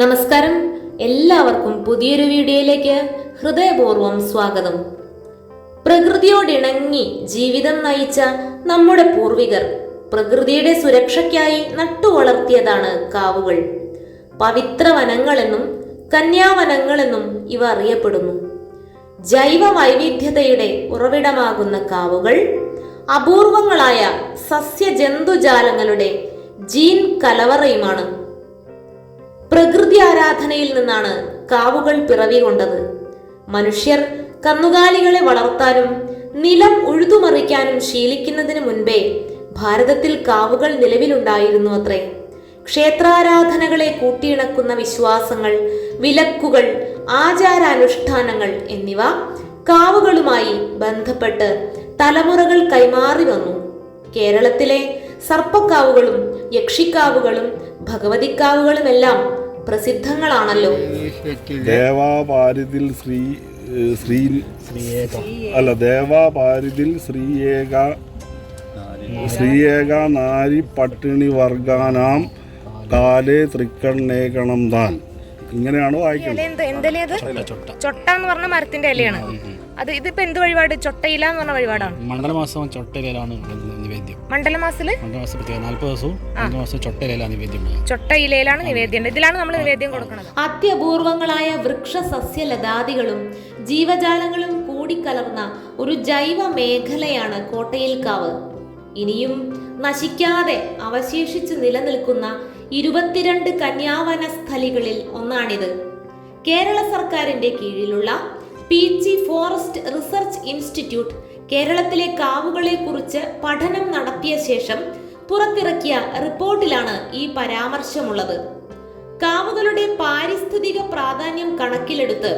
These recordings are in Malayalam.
നമസ്കാരം. എല്ലാവർക്കും പുതിയൊരു വീഡിയോയിലേക്ക് ഹൃദയപൂർവം സ്വാഗതം. പ്രകൃതിയോടിണങ്ങി ജീവിതം നയിച്ച നമ്മുടെ പൂർവികർ പ്രകൃതിയുടെ സുരക്ഷയ്ക്കായി നട്ടുവളർത്തിയതാണ് കാവുകൾ. പവിത്ര വനങ്ങളെന്നും കന്യാവനങ്ങളെന്നും ഇവ അറിയപ്പെടുന്നു. ജൈവ വൈവിധ്യതയുടെ ഉറവിടമാകുന്ന കാവുകൾ അപൂർവങ്ങളായ സസ്യജന്തുജാലങ്ങളുടെ ജീൻ കലവറയുമാണ്. പ്രകൃതി ആരാധനയിൽ നിന്നാണ് കാവുകൾ പിറവി കൊണ്ടത്. മനുഷ്യർ കന്നുകാലികളെ വളർത്താനും നിലം ഉഴുതുമറിക്കാനും ശീലിക്കുന്നതിന് മുൻപേ ഭാരതത്തിൽ കാവുകൾ നിലവിലുണ്ടായിരുന്നു അത്രേ. ക്ഷേത്രാരാധനകളെ കൂട്ടിയിണക്കുന്ന വിശ്വാസങ്ങൾ വിലക്കുകൾ ആചാരാനുഷ്ഠാനങ്ങൾ എന്നിവ കാവുകളുമായി ബന്ധപ്പെട്ട് തലമുറകൾ കൈമാറി വന്നു. കേരളത്തിലെ സർപ്പക്കാവുകളും യക്ഷിക്കാവുകളും ഭഗവതിക്കാവുകളുമെല്ലാം പ്രസിദ്ധങ്ങളാണല്ലോ. ദേവാപാരിതിൽ ശ്രീ ശ്രീ അല്ല ദേവാപാരിതിൽ ശ്രീയേക ശ്രീയേക നാരി പട്ടിണി വർഗാനാം കാലേ തൃക്കണ്ണേകണം താൻ. ഇങ്ങനെയാണ് വായിക്കുന്നത് ചൊട്ട എന്ന് പറഞ്ഞ മരത്തിന്റെ ഇലയാണ്. അത് ഇതിപ്പോ എന്ത് വഴിപാട്? ചൊട്ടയില എന്ന് പറഞ്ഞ വഴിപാടാണ്? മണ്ഡലമാസം ചൊട്ടയിലാണ് നിവേദ്യം. മണ്ഡലമാസിൽ? മണ്ഡലമാസം പ്രത്യേക നാൽപ്പത് ദിവസവും മണ്ഡലമാസം ചൊട്ടയിലാണ് നിവേദ്യം ചൊട്ട ഇലയിലാണ് നിവേദ്യം. ഇതിലാണ് നമ്മൾ നിവേദ്യം കൊടുക്കുന്നത്. അത്യപൂർവങ്ങളായ വൃക്ഷ സസ്യലതാദികളും ജീവജാലങ്ങളും കൂടിക്കലർന്ന ഒരു ജൈവ മേഖലയാണ് കോട്ടയിൽക്കാവ്. ഇനിയും നശിക്കാതെ അവശേഷിച്ച് നിലനിൽക്കുന്ന ഇരുപത്തിരണ്ട് കന്യാവന സ്ഥലികളിൽ ഒന്നാണിത്. കേരള സർക്കാരിന്റെ കീഴിലുള്ള P G forest research institute കേരളത്തിലെ കാവുകളെ കുറിച്ച് പഠനം നടത്തിയ ശേഷം പുറത്തിറക്കിയ റിപ്പോർട്ടിലാണ് ഈ പരാമർശമുള്ളത്. കാവുകളുടെ പാരിസ്ഥിതിക പ്രാധാന്യം കണക്കിലെടുത്ത്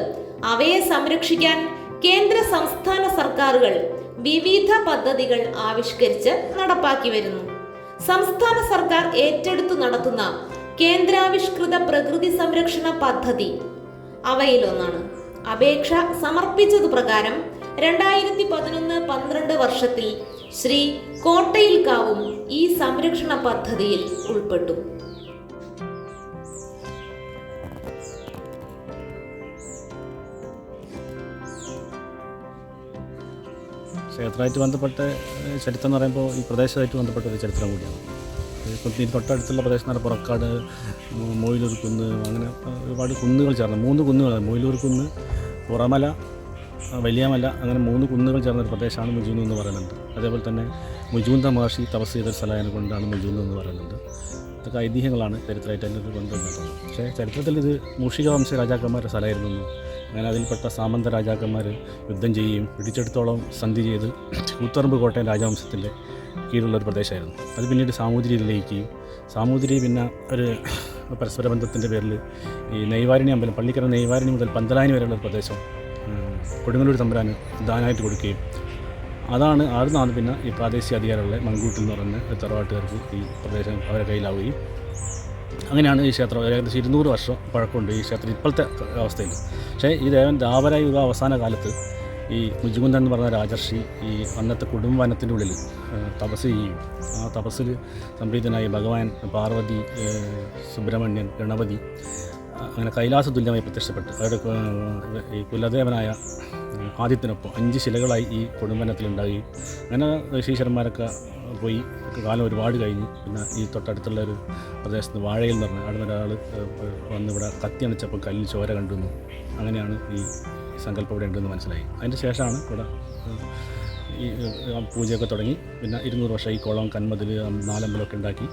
അവയെ സംരക്ഷിക്കാൻ കേന്ദ്ര സംസ്ഥാന സർക്കാരുകൾ വിവിധ പദ്ധതികൾ ആവിഷ്കരിച്ച് നടപ്പാക്കി വരുന്നു. സംസ്ഥാന സർക്കാർ ഏറ്റെടുത്തു നടത്തുന്ന കേന്ദ്രാവിഷ്കൃത പ്രകൃതി സംരക്ഷണ പദ്ധതി അവയിലൊന്നാണ്. അപേക്ഷ സമർപ്പിച്ചതു പ്രകാരം രണ്ടായിരത്തി പതിനൊന്ന് പന്ത്രണ്ട് വർഷത്തിൽ ശ്രീ കോട്ടയിൽ കാവും ഈ സംരക്ഷണ പദ്ധതിയിൽ ഉൾപ്പെട്ടു. ക്ഷേത്രമായിട്ട് ബന്ധപ്പെട്ട ചരിത്രം എന്ന് പറയുമ്പോൾ ഈ പ്രദേശമായിട്ട് ബന്ധപ്പെട്ട ഒരു ചരിത്രം കൂടിയാണ്. തൊട്ടടുത്തുള്ള പ്രദേശം പറഞ്ഞാൽ പുറക്കാട് മൊയിലൂർ കുന്ന് അങ്ങനെ ഒരുപാട് കുന്നുകൾ ചേർന്ന്. മൂന്ന് കുന്നുകളാണ്. മൊയിലൂർ കുന്ന് പുറമല ആ, വലിയമല അങ്ങനെ മൂന്ന് കുന്നുകൾ ചേർന്ന ഒരു പ്രദേശമാണ് മുജൂന്ന് എന്ന് പറയുന്നുണ്ട് അതേപോലെ തന്നെ മുജൂന്ത മഹർഷി തപസ് ചെയ്ത സ്ഥലമായത് കൊണ്ടാണ് മുജൂന്ന് എന്ന് പറയുന്നുണ്ട് ഇതൊക്കെ ഐതിഹ്യങ്ങളാണ് ചരിത്രമായിട്ട് അതിന്റെ ഒരു കൊണ്ടുവന്നത് പക്ഷേ ചരിത്രത്തിൽ ഇത് മൂഷിക വംശ രാജാക്കന്മാരുടെ സ്ഥലമായിരുന്നു. അങ്ങനെ അതിൽപ്പെട്ട സാമന്ത രാജാക്കന്മാർ യുദ്ധം ചെയ്യുകയും പിടിച്ചെടുത്തോളം സന്ധി ചെയ്ത് കൂത്തറമ്പ് കോട്ടയം രാജവംശത്തിന്റെ കീഴിലുള്ള ഒരു പ്രദേശമായിരുന്നു. അത് പിന്നീട് സാമൂതിരിയിൽ ലയിക്കുകയും സാമൂതിരി പിന്നെ ഒരു പരസ്പര ബന്ധത്തിന്റെ പേരിൽ ഈ നെയ്വാരിണി അമ്പലം പള്ളിക്കര നെയ്വാരിണി മുതൽ പന്തലാനി വരെയുള്ള പ്രദേശം കൊടുങ്ങല്ലൂർ തമ്പുരാന് ദാനായിട്ട് കൊടുക്കുകയും അതാണ് ആടുന്നാണ് പിന്നെ ഈ പ്രാദേശിക അധികാരമുള്ള മൺകൂട്ടിൽ എന്ന് പറയുന്ന തറവാട്ടുകാർക്ക് ഈ പ്രദേശം അവരെ കയ്യിലാവുകയും അങ്ങനെയാണ് ഈ ക്ഷേത്രം ഏകദേശം ഇരുന്നൂറ് വർഷം പഴക്കമുണ്ട് ഈ ക്ഷേത്രം ഇപ്പോഴത്തെ അവസ്ഥയിൽ. പക്ഷേ ഈ ദേവൻ ദാവരായുഗ യുഗ അവസാന കാലത്ത് ഈ മുജുകുന്ദൻ എന്ന് പറഞ്ഞ രാജർഷി ഈ അന്നത്തെ കുടുംബവനത്തിന്റെ ഉള്ളിൽ തപസ് ചെയ്യും ആ തപസ്സിൽ സംപ്രീതനായി ഭഗവാൻ പാർവതി സുബ്രഹ്മണ്യൻ ഗണപതി അങ്ങനെ കൈലാസ തുല്യമായി പ്രത്യക്ഷപ്പെട്ടു. അവരുടെ ഈ കുലദേവനായ ആദിത്യനൊപ്പം അഞ്ച് ശിലകളായി ഈ കൊടുമ്പനത്തിലുണ്ടായി. അങ്ങനെ ഋഷീശ്വരന്മാരൊക്കെ പോയി കാലം ഒരുപാട് കഴിഞ്ഞ്. പിന്നെ ഈ തൊട്ടടുത്തുള്ള ഒരു പ്രദേശത്ത് വാഴയിൽ എന്ന് പറഞ്ഞു അവിടെ ഒരാൾ വന്ന് ഇവിടെ കത്തി അണിച്ചപ്പോൾ കല്ലിൽ ചോര കണ്ടുവന്നു അങ്ങനെയാണ് ഈ സങ്കല്പം ഇവിടെ ഉണ്ടെന്ന് മനസ്സിലായി. അതിന്റെ ശേഷമാണ് ഇവിടെ ഈ പൂജയൊക്കെ തുടങ്ങി. പിന്നെ ഇരുന്നൂറ് വർഷം ഈ കുളം കന്മതിൽ നാലമ്പലമൊക്കെ ഉണ്ടാക്കി.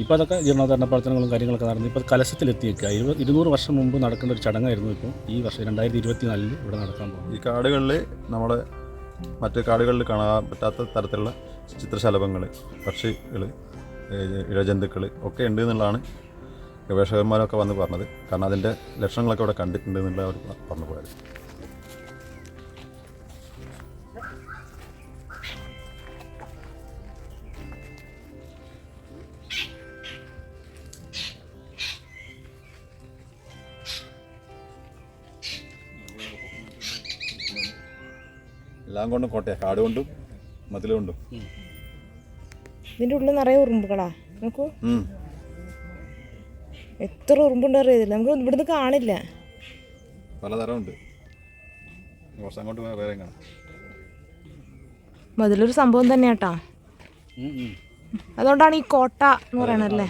ഇപ്പോൾ അതൊക്കെ ജീർണോദ്ധാരണ പ്രവർത്തനങ്ങളും കാര്യങ്ങളൊക്കെ നടന്നു ഇപ്പോൾ കലശത്തിലെത്തിയേക്കുക ഇരുപത് ഇരുന്നൂറ് വർഷം മുമ്പ് നടക്കേണ്ട ഒരു ചടങ്ങായിരുന്നു ഇപ്പോൾ ഈ വർഷം രണ്ടായിരത്തി ഇരുപത്തി നാലിൽ ഇവിടെ നടക്കാൻ പോകുന്നത്. ഈ കാടുകളിൽ നമ്മൾ മറ്റ് കാടുകളിൽ കാണാൻ പറ്റാത്ത തരത്തിലുള്ള ചിത്രശലഭങ്ങൾ പക്ഷികൾ ഇഴജന്തുക്കൾ ഒക്കെ ഉണ്ട് എന്നുള്ളതാണ് ഗവേഷകന്മാരൊക്കെ വന്ന് പറഞ്ഞത്. കാരണം അതിന്റെ ലക്ഷണങ്ങളൊക്കെ ഇവിടെ കണ്ടിട്ടുണ്ട് എന്നുള്ള അവർ പറഞ്ഞു പോയത് എല്ലാം കൊണ്ടും കോട്ടയ കാട് കൊണ്ടും മതിലുകൊണ്ടും ഇതിന്റെ ഉള്ളിൽ നിറയെ ഉറുമ്പുകളാ. നോക്കൂ. എത്ര ഉറുമ്പുണ്ട് അറിയത്തില്ല നമുക്ക് ഇവിടുന്ന് കാണില്ല. പലതരമുണ്ട്. മതിലൊരു അങ്ങോട്ട് തന്നെ വേറെ കാണാം. അതിലൊരു സംഭവം തന്നെയാട്ടാ. അതുകൊണ്ടാണ് ഈ കോട്ട എന്ന് പറയണല്ലേ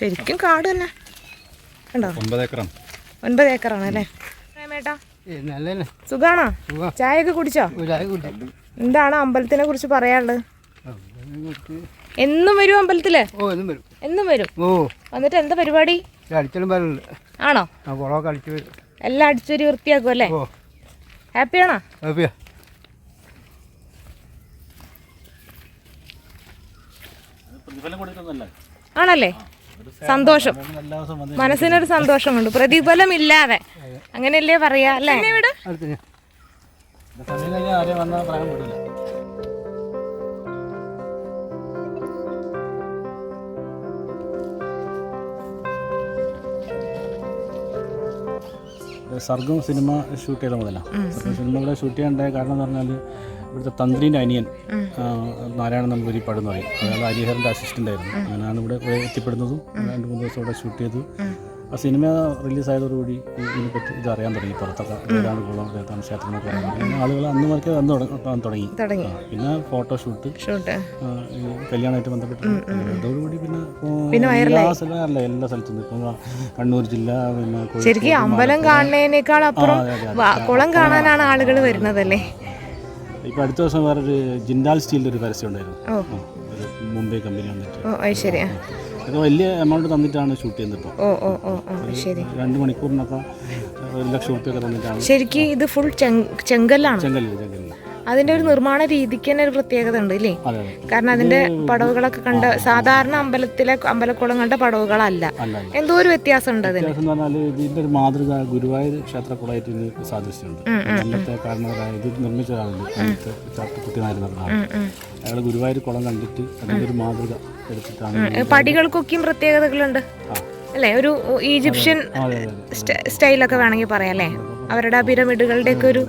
ശരിക്കും കാട് തന്നെ. കണ്ടോ? ഒമ്പത് ഏക്കറാണ്. ഒൻപത് ഏക്കറാണ് അല്ലേ? നല്ലതന്നെ. സുഖാണോ? ചായയൊക്കെ കുടിച്ചോ? എന്താണ് അമ്പലത്തിനെ കുറിച്ച് പറയാനുള്ളത്? എന്നും വരും അമ്പലത്തിൽ? എന്നും വരും. എന്നും വരും? ഓ. വന്നിട്ട് എന്താ പരിപാടി? ആണോ? എല്ലാം അടിച്ചൊരു വൃത്തിയാക്കും അല്ലേ? ഹാപ്പി ആണോ ഹാപ്പിയാ. ആണല്ലേ? സന്തോഷം. മനസ്സിനൊരു സന്തോഷമുണ്ട്. പ്രതിഫലം ഇല്ലാതെ അങ്ങനെയല്ലേ പറയാ അല്ലേ? ഇവിടെ? സർഗം സിനിമ ഷൂട്ട് ചെയ്ത മുതലാണ് സിനിമകളെ ഷൂട്ട് ചെയ്യാണ്ടായ കാരണം എന്ന് പറഞ്ഞാൽ ഇവിടുത്തെ തന്ത്രിന്റെ അനിയൻ ആ, നാരായണൻ നമ്പൂരിപ്പാട് എന്ന് പറയും അയാൾ ഹരിഹറിന്റെ അസിസ്റ്റന്റ് ആയിരുന്നു. അങ്ങനെയാണ് ഇവിടെ എത്തിപ്പെടുന്നതും. രണ്ട് മൂന്ന് ദിവസം ഇവിടെ ഷൂട്ട് ചെയ്തു. ആ സിനിമ റിലീസായതോടുകൂടി ഇതിനെപ്പറ്റി ഇത് അറിയാൻ തുടങ്ങി പുറത്തൊക്കെ. ഏതാണ് കുളം ഏതാണ് ക്ഷേത്രം എന്നൊക്കെ പറഞ്ഞു ആളുകൾ അന്ന് മുതൽക്ക് വന്ന് തുടങ്ങ- തുടങ്ങി. തുടങ്ങി. പിന്നെ ഫോട്ടോ ഷൂട്ട് കല്യാണമായിട്ട് ബന്ധപ്പെട്ട് അതോടുകൂടി പിന്നെ എല്ലാ സ്ഥലവും അല്ല എല്ലാ സ്ഥലത്തും ഇപ്പം കണ്ണൂർ ജില്ല പിന്നെ ശരിക്കും അമ്പലം കാണുന്നതിനേക്കാൾ അപ്പുറം കുളം കാണാനാണ് ആളുകൾ വരുന്നതല്ലേ? ഇപ്പൊ അടുത്ത ദിവസം വേറൊരു ജിൻഡാൽ സ്റ്റീലിന്റെ ഒരു പരസ്യം ഉണ്ടായിരുന്നു. ഒരു മുംബൈ കമ്പനി വന്നിട്ട്. ഓ അത്. വലിയ എമൗണ്ട് തന്നിട്ടാണ് ഷൂട്ട് ചെയ്യുന്നത് ഇപ്പോൾ ഓ ഓ ഓ ഓ ശരി. രണ്ട് മണിക്കൂറിനൊക്കെ ഒരു ലക്ഷം റുപ്യൊക്കെ തന്നിട്ടാണ്. ശരിക്കും ഇത് ഫുൾ ചെങ്കല്ലാണ്? ചെങ്കല്ലിൽ അതിന്റെ ഒരു നിർമ്മാണ രീതിക്ക് തന്നെ ഒരു പ്രത്യേകത ഉണ്ട് ഇല്ലേ? അതെ കാരണം അതിന്റെ പടവുകളൊക്കെ കണ്ട സാധാരണ അമ്പലത്തിലെ അമ്പലക്കുളം കണ്ട പടവുകളല്ല. അല്ല അല്ല. എന്തോ ഒരു വ്യത്യാസം ഉണ്ട് അതിന്. ഇതിന്റെ ഒരു മാതൃക ഗുരുവായൂർ ക്ഷേത്രക്കുളമായിട്ട് സാദൃശ്യമുണ്ട്. അന്നത്തെ കാരണവരായ ഇത് നിർമ്മിച്ച ആളുണ്ട് അന്നത്തെ ചാട്ടുകുട്ടിനായിരുന്ന അയാൾ ഗുരുവായൂർ കുളം കണ്ടിട്ട് അതിന്റെ ഒരു മാതൃക എടുത്തിട്ടാണ് ഏ, പടികൾക്കൊക്കെയും പ്രത്യേകതകളുണ്ട് അല്ലേ? ഒരു ഈജിപ്ഷ്യൻ സ്റ്റൈലൊക്കെ വേണമെങ്കിൽ പറയാം അല്ലേ? അവരുടെ പിരമിഡുകളുടെ ഒക്കെ ഒരു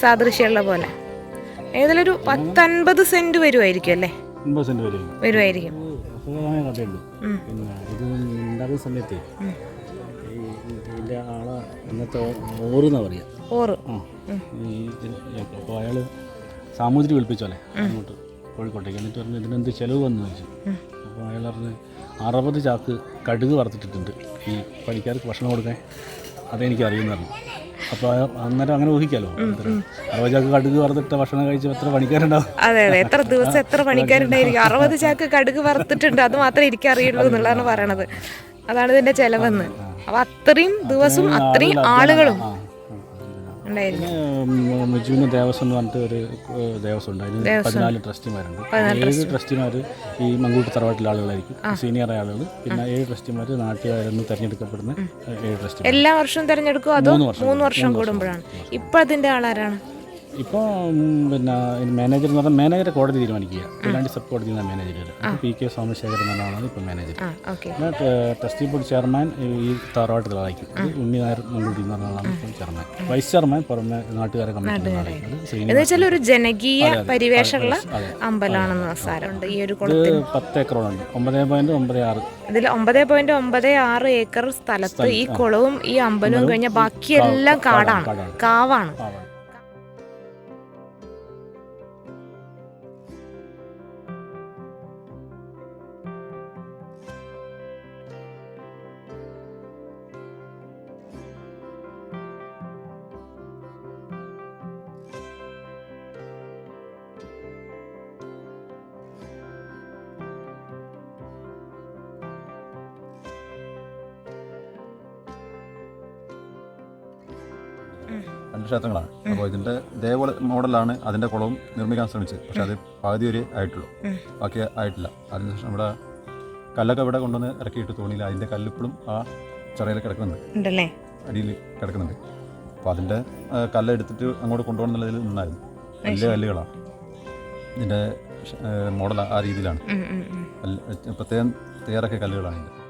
സാദൃശ്യമുള്ള പോലെ. ഏതായാലും ഒരു പത്തൻപത് സെന്റ് വരുമായിരിക്കും അല്ലേ? വരുമായിരിക്കും പിന്നെ സമയത്ത് ഇതിന്റെ ആളെ പറയാ. ഓറ്. അപ്പോൾ അയാൾ സാമൂതിരി വിളിപ്പിച്ചോലെ അങ്ങോട്ട് കോഴിക്കോട്ടേക്ക്. എന്നിട്ട് പറഞ്ഞു ഇതിനെന്ത് ചിലവ് വന്നു? ചോദിച്ചു. അപ്പോൾ അയാൾ പറഞ്ഞ് അറുപത് ചാക്ക് കടുക് വറുത്തിട്ടിട്ടുണ്ട്. ഈ പണിക്കാർക്ക് ഭക്ഷണം കൊടുക്കാൻ. അതെനിക്ക് അറിയുന്നറിഞ്ഞു പറഞ്ഞു. അപ്പോൾ അന്നേരം അങ്ങനെ ഊഹിക്കാലോ? അറുപത് ചാക്ക് കടുക് വറുത്തിട്ട് ഭക്ഷണം കഴിച്ച് എത്ര പണിക്കാരുണ്ടാവും? അതെ അതെ. എത്ര ദിവസം എത്ര പണിക്കാരുണ്ടായിരിക്കും? അറുപത് ചാക്ക് കടുക് വറുത്തിട്ടുണ്ട്. അത് മാത്രമേ എനിക്ക് അറിയുള്ളൂ എന്നുള്ളതാണ് പറയണത്. അതാണ് ഇതിന്റെ ചെലവെന്ന്. അപ്പൊ അത്രയും ദിവസവും അത്രയും ആളുകളും മുജുവിന് ദേവസ്വം എന്ന് പറഞ്ഞിട്ട് ഒരു ദേവസ്വം ഉണ്ട് അതിന് പതിനാല് ട്രസ്റ്റിമാരുണ്ട്. ഏഴ് ട്രസ്റ്റിമാർ ഈ മങ്കൂട്ട് തറവാട്ടിലെ ആളുകളായിരിക്കും. സീനിയർ ആളുകൾ. പിന്നെ ഏഴ് ട്രസ്റ്റിമാർ നാട്ടുകാരെന്ന് തെരഞ്ഞെടുക്കപ്പെടുന്ന ഏഴ് ട്രസ്റ്റ് എല്ലാ വർഷവും തിരഞ്ഞെടുക്കും അതോ മൂന്ന് വർഷം. കൂടുമ്പോഴാണ്? ഇപ്പൊ അതിന്റെ ആളാരാണ്? ഇപ്പോൾ പിന്നെ മാനേജർ എന്ന് പറഞ്ഞാൽ മാനേജറെ കോടതി തീരുമാനിക്കുക. കൊയിലാണ്ടി സബ് കോടതി എന്ന മാനേജർ പി കെ സോമശേഖരൻ എന്നാണ് ഇപ്പോൾ മാനേജർ പിന്നെ ട്രസ്റ്റി ബോർഡ് ചെയർമാൻ ഈ തറവാട്ടിൽ വായിക്കും ഉണ്ണി നായർ മുൻകൂട്ടി എന്ന് പറഞ്ഞാണ് ചെയർമാൻ. വൈസ് ചെയർമാൻ പുറമെ നാട്ടുകാരെ കമ്മിറ്റി ഒരു ജനകീയ പരിവേഷമുള്ള. അമ്പലമാണെന്ന് സാരമുണ്ട് ഈ ഒരു പത്ത് ഏക്കറോളുണ്ട് ഒമ്പത് പോയിന്റ് ഒമ്പത് ആറ്. ഇതിൽ ഒമ്പത് പോയിന്റ് ഒമ്പത് ആറ് ഏക്കർ സ്ഥലത്ത് ഈ കുളവും ഈ അമ്പലവും കഴിഞ്ഞാൽ ബാക്കിയെല്ലാം കാടാണ്. കാടാണ്. കാവാണ്. രണ്ട് ക്ഷേത്രങ്ങളാണ്. അപ്പോൾ ഇതിന്റെ ഇതേപോലെ മോഡലാണ് അതിന്റെ കുളവും നിർമ്മിക്കാൻ ശ്രമിച്ചത്. പക്ഷെ അത് പകുതി വരെ ആയിട്ടുള്ളൂ. ബാക്കി ആയിട്ടില്ല. അതിനുശേഷം നമ്മുടെ കല്ലൊക്കെ ഇവിടെ കൊണ്ടുവന്ന് ഇറക്കിയിട്ട് തോണിയില്ല അതിന്റെ കല്ലിപ്പോഴും ആ ചിറയിൽ കിടക്കുന്നുണ്ട്. അടിയിൽ കിടക്കുന്നുണ്ട്. അപ്പോൾ അതിന്റെ കല്ലെടുത്തിട്ട് കല്ല് അങ്ങോട്ട് കൊണ്ടുപോകണം എന്നുള്ളതിൽ നിന്നായിരുന്നു. വലിയ കല്ലുകളാണ്. ഇതിന്റെ മോഡൽ ആ രീതിയിലാണ്. പ്രത്യേകം തയ്യാറാക്കിയ കല്ലുകളാണ് ഇതിന്റെ.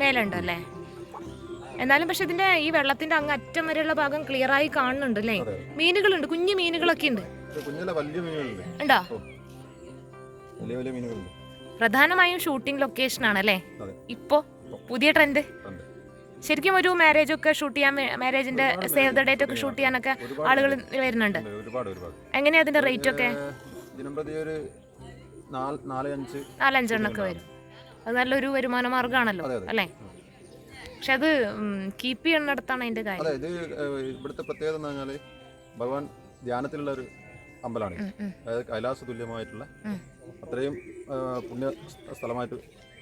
മേലുണ്ട് അല്ലേ എന്നാലും പക്ഷെ ഇതിന്റെ ഈ വെള്ളത്തിന്റെ അങ്ങ് അറ്റം വരെയുള്ള ഭാഗം ക്ലിയർ ആയി കാണുന്നുണ്ട് അല്ലേ? മീനുകളുണ്ട് കുഞ്ഞു മീനുകളൊക്കെ ഉണ്ട്. പ്രധാനമായും ഷൂട്ടിംഗ് ലൊക്കേഷൻ ആണ് അല്ലേ ഇപ്പോ പുതിയ ട്രെൻഡ് ശരിക്കും ഒരു മാരേജ് ഒക്കെ ഷൂട്ട് ചെയ്യാൻ മാരേജിന്റെ സേവ് ദ ഡേറ്റ് ഒക്കെ ഷൂട്ട് ചെയ്യാനൊക്കെ ആളുകൾ വരുന്നുണ്ട്. എങ്ങനെയാ അതിന്റെ റേറ്റ് ഒക്കെ? നാലഞ്ചെണ്ണൊക്കെ വരും. അത് നല്ലൊരു വരുമാന മാർഗമാണല്ലോ. അല്ലേ? പക്ഷെ അത് കീപ്പ് ചെയ്യുന്നിടത്താണ് അതിന്റെ കാര്യം. അതെ ഇത് ഇവിടുത്തെ പ്രത്യേകത എന്ന് ഭഗവാൻ ധ്യാനത്തിലുള്ള ഒരു അമ്പലമാണ് അതായത് കൈലാസ തുല്യമായിട്ടുള്ള അത്രയും പുണ്യ സ്ഥലമായിട്ട്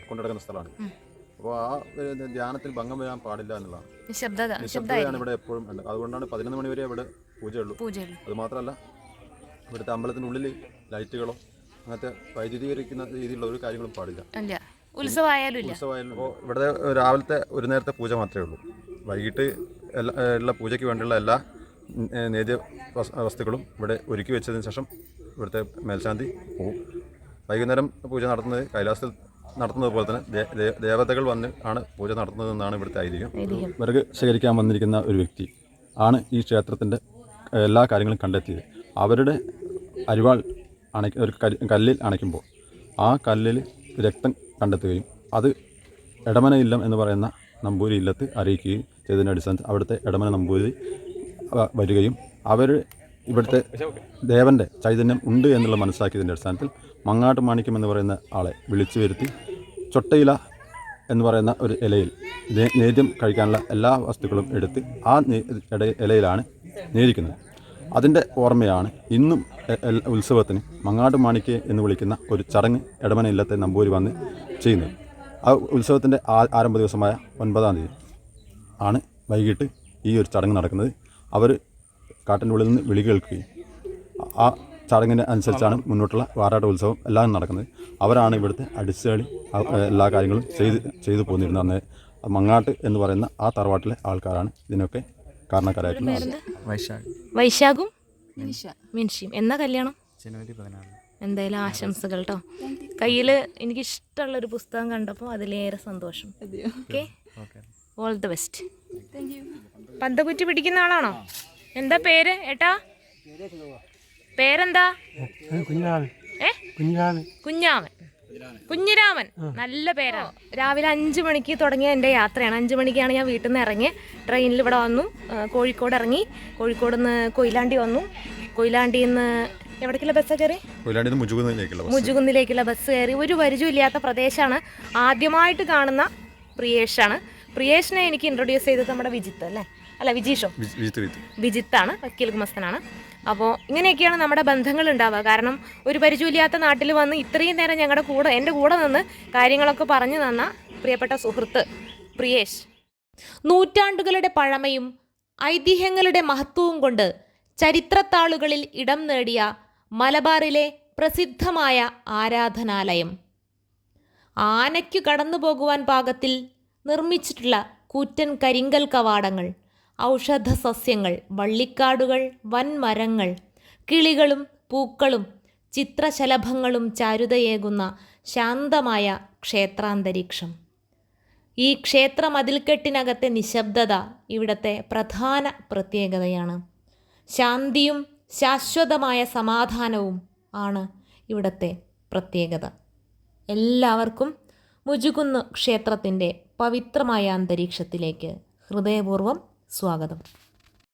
കൊണ്ടുനടക്കുന്ന സ്ഥലമാണ്. അപ്പോൾ ആ ധ്യാനത്തിൽ ഭംഗം വരാൻ പാടില്ല എന്നുള്ളതാണ്. നിശബ്ദത നിശബ്ദതയാണ് ഇവിടെ എപ്പോഴും ഉണ്ട് അതുകൊണ്ടാണ് പതിനൊന്ന് മണി വരെ ഇവിടെ പൂജയുള്ളൂ. അത് മാത്രമല്ല ഇവിടുത്തെ അമ്പലത്തിനുള്ളിൽ ലൈറ്റുകളോ അങ്ങനത്തെ വൈദ്യുതീകരിക്കുന്ന രീതിയിലുള്ള ഒരു കാര്യങ്ങളും പാടില്ല. ഉത്സവമായാലും ഇല്ല. ഇവിടുത്തെ രാവിലത്തെ ഒരു നേരത്തെ പൂജ മാത്രമേ ഉള്ളൂ. വൈകിട്ട് എല്ലാ പൂജയ്ക്ക് വേണ്ടിയുള്ള എല്ലാ നേദ്യ വസ്- വസ്തുക്കളും ഇവിടെ ഒരുക്കി വെച്ചതിന് ശേഷം ഇവിടുത്തെ മേൽശാന്തി പോവും. വൈകുന്നേരം പൂജ നടത്തുന്നത് കൈലാസത്തിൽ നടത്തുന്നത് പോലെ തന്നെ ദേവതകൾ വന്ന് ആണ് പൂജ നടത്തുന്നതെന്നാണ് ഇവിടുത്തെ ഐതിഹ്യം. വിറക് ശേഖരിക്കാൻ വന്നിരിക്കുന്ന ഒരു വ്യക്തി ആണ് ഈ ക്ഷേത്രത്തിന്റെ എല്ലാ കാര്യങ്ങളും കണ്ടെത്തിയത്. അവരുടെ അരിവാൾ അണ ഒരു കല്ലിൽ അണയ്ക്കുമ്പോൾ ആ കല്ലിൽ രക്തം കണ്ടെത്തുകയും അത് എടമന ഇല്ലം എന്ന് പറയുന്ന നമ്പൂരി ഇല്ലത്ത് അറിയിക്കുകയും ചെയ്തതിന്റെ അടിസ്ഥാനത്തിൽ അവിടുത്തെ എടമന നമ്പൂരി വരികയും അവർ ഇവിടുത്തെ ദേവന്റെ ചൈതന്യം ഉണ്ട് എന്നുള്ള മനസ്സിലാക്കിയതിന്റെ അടിസ്ഥാനത്തിൽ മങ്ങാട്ട് മാണിക്യം എന്ന് പറയുന്ന ആളെ വിളിച്ചു വരുത്തി ചൊട്ടയില എന്ന് പറയുന്ന ഒരു ഇലയിൽ നേദ്യം കഴിക്കാനുള്ള എല്ലാ വസ്തുക്കളും എടുത്ത് ആ ഇലയിലാണ് നേരിക്കുന്നത്. അതിന്റെ ഓർമ്മയാണ് ഇന്നും ഉത്സവത്തിന് മങ്ങാട് മാണിക്യ എന്ന് വിളിക്കുന്ന ഒരു ചടങ്ങ് എടമന ഇല്ലത്തെ നമ്പൂരി വന്ന് ചെയ്യുന്നത്. ആ ഉത്സവത്തിന്റെ ആരംഭ ദിവസമായ ഒൻപതാം തീയതി ആണ് വൈകിട്ട് ഈ ഒരു ചടങ്ങ് നടക്കുന്നത്. അവർ കാട്ടിന്റെ ഉള്ളിൽ നിന്ന് വിളി കേൾക്കുകയും ആ ചടങ്ങിന് അനുസരിച്ചാണ് മുന്നോട്ടുള്ള വാരാട്ട ഉത്സവം എല്ലാം നടക്കുന്നത്. അവരാണ് ഇവിടുത്തെ അടിച്ചുകളി എല്ലാ കാര്യങ്ങളും ചെയ്ത് ചെയ്തു പോന്നിരുന്നത്. അന്ന് മങ്ങാട്ട് എന്ന് പറയുന്ന ആ തറവാട്ടിലെ ആൾക്കാരാണ് ഇതിനൊക്കെ കാരണക്കാരായിട്ടുള്ള ആളുകൾ. വൈശാഖ്. വൈശാഖും മിൻഷിയും എന്നാ കല്യാണം? ജനുവരി പതിനാറ് എന്തായാലും ആശംസകൾ കേട്ടോ കയ്യിൽ എനിക്ക് ഇഷ്ടമുള്ള ഒരു പുസ്തകം കണ്ടപ്പോൾ അതിലേറെ സന്തോഷം. Okay? Okay. All the best പന്തകുറ്റി പിടിക്കുന്ന ആളാണോ? എന്താ പേര് ഏട്ടാ? പേരെന്താ? കുഞ്ഞിരാമൻ ഏ? കുഞ്ഞിരാമൻ. നല്ല പേരാണ്. രാവിലെ അഞ്ചു മണിക്ക് തുടങ്ങിയ എന്റെ യാത്രയാണ്. അഞ്ചു മണിക്കാണ് ഞാൻ വീട്ടിൽ നിന്ന് ഇറങ്ങി. ട്രെയിനിൽ ഇവിടെ വന്നു. കോഴിക്കോട് ഇറങ്ങി. കോഴിക്കോട് നിന്ന് കൊയിലാണ്ടി വന്നു. കൊയിലാണ്ടിയിൽ നിന്ന് എവിടേക്കുള്ള ബസ്സാണ് കയറി? മുജുകുന്നിലേക്കുള്ള ബസ്. ബസ് കയറി. ഒരു പരിചയമില്ലാത്ത പ്രദേശമാണ്. ആദ്യമായിട്ട് കാണുന്ന പ്രിയേഷാണ്. പ്രിയേഷിനെ എനിക്ക് ഇൻട്രൊഡ്യൂസ് ചെയ്തത് നമ്മുടെ വിജിത്ത് അല്ലേ? അല്ല വിജീഷോ? വിജിത്താണ്. വക്കീൽ ഗുമസ്തനാണ് അപ്പോൾ ഇങ്ങനെയൊക്കെയാണ് നമ്മുടെ ബന്ധങ്ങൾ ഉണ്ടാവുക കാരണം ഒരു പരിചയമില്ലാത്ത നാട്ടിൽ വന്ന് ഇത്രയും നേരം ഞങ്ങളുടെ കൂടെ എന്റെ കൂടെ നിന്ന് കാര്യങ്ങളൊക്കെ പറഞ്ഞു തന്ന പ്രിയപ്പെട്ട സുഹൃത്ത് പ്രിയേഷ്. നൂറ്റാണ്ടുകളുടെ പഴമയും ഐതിഹ്യങ്ങളുടെ മഹത്വവും കൊണ്ട് ചരിത്രത്താളുകളിൽ ഇടം നേടിയ മലബാറിലെ പ്രസിദ്ധമായ ആരാധനാലയം. ആനയ്ക്കു കടന്നു പോകുവാൻ പാകത്തിൽ നിർമ്മിച്ചിട്ടുള്ള കൂറ്റൻ കരിങ്കൽ കവാടങ്ങൾ. ഔഷധ സസ്യങ്ങൾ വള്ളിക്കാടുകൾ വൻമരങ്ങൾ കിളികളും പൂക്കളും ചിത്രശലഭങ്ങളും ചാരുതയേകുന്ന ശാന്തമായ ക്ഷേത്രാന്തരീക്ഷം. ഈ ക്ഷേത്ര മതിൽക്കെട്ടിനകത്തെ നിശബ്ദത ഇവിടത്തെ പ്രധാന പ്രത്യേകതയാണ്. ശാന്തിയും ശാശ്വതമായ സമാധാനവും ആണ് ഇവിടത്തെ പ്രത്യേകത. എല്ലാവർക്കും മുജുകുന്ന് ക്ഷേത്രത്തിന്റെ പവിത്രമായ അന്തരീക്ഷത്തിലേക്ക് ഹൃദയപൂർവം സ്വാഗതം.